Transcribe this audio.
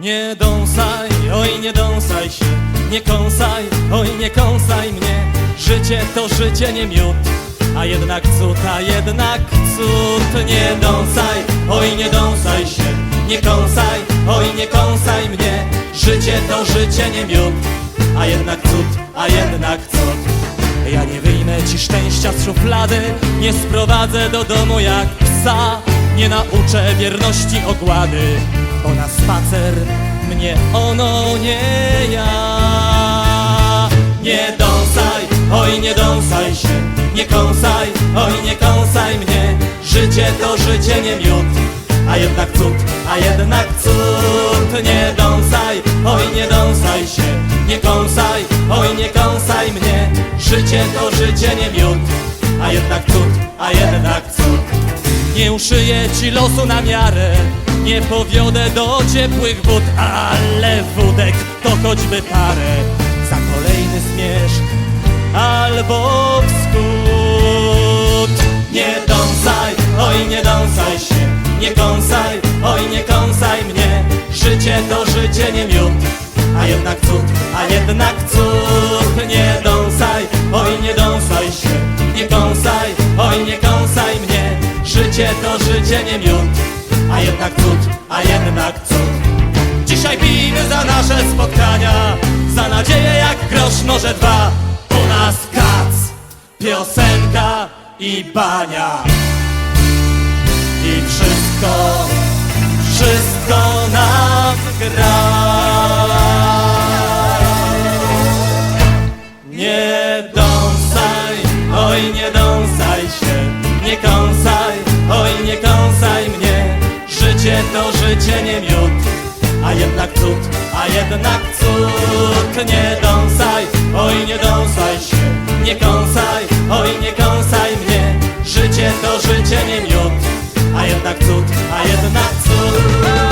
Nie dąsaj, oj nie dąsaj się. Nie kąsaj, oj nie kąsaj mnie. Życie to życie nie miód. A jednak cud, a jednak cud. Nie dąsaj, oj nie dąsaj się. Nie kąsaj, oj nie kąsaj mnie. Życie to życie nie miód. A jednak cud, a jednak cud. Ja nie wyjmę ci szczęścia z szuflady. Nie sprowadzę do domu jak psa. Nie nauczę wierności ogłady mnie ono nie ja. Nie dąsaj, oj nie dąsaj się. Nie kąsaj, oj nie kąsaj mnie. Życie to życie nie miód. A jednak cud, a jednak cud. Nie dąsaj, oj nie dąsaj się. Nie kąsaj, oj nie kąsaj mnie. Życie to życie nie miód. A jednak cud, a jednak cud. Nie uszyję ci losu na miarę Nie powiodę do ciepłych wód Ale wódek to choćby parę Za kolejny zmierzch albo wschód. Nie dąsaj, oj nie dąsaj się Nie kąsaj, oj nie kąsaj mnie. Życie to życie nie miód A jednak cud, a jednak cud. Nie dąsaj, oj nie dąsaj się Nie kąsaj, oj nie kąsaj mnie. Życie to życie nie miód A jednak cud, a jednak cud. Dzisiaj pijmy za nasze spotkania Za nadzieję jak grosz może dwa. U nas kac, piosenka i bania. I wszystko, wszystko nam gra Życie to życie nie miód. A jednak cud, a jednak cud. Nie dąsaj, oj nie dąsaj się Nie kąsaj, oj nie kąsaj mnie. Życie to życie nie miód. A jednak cud, a jednak cud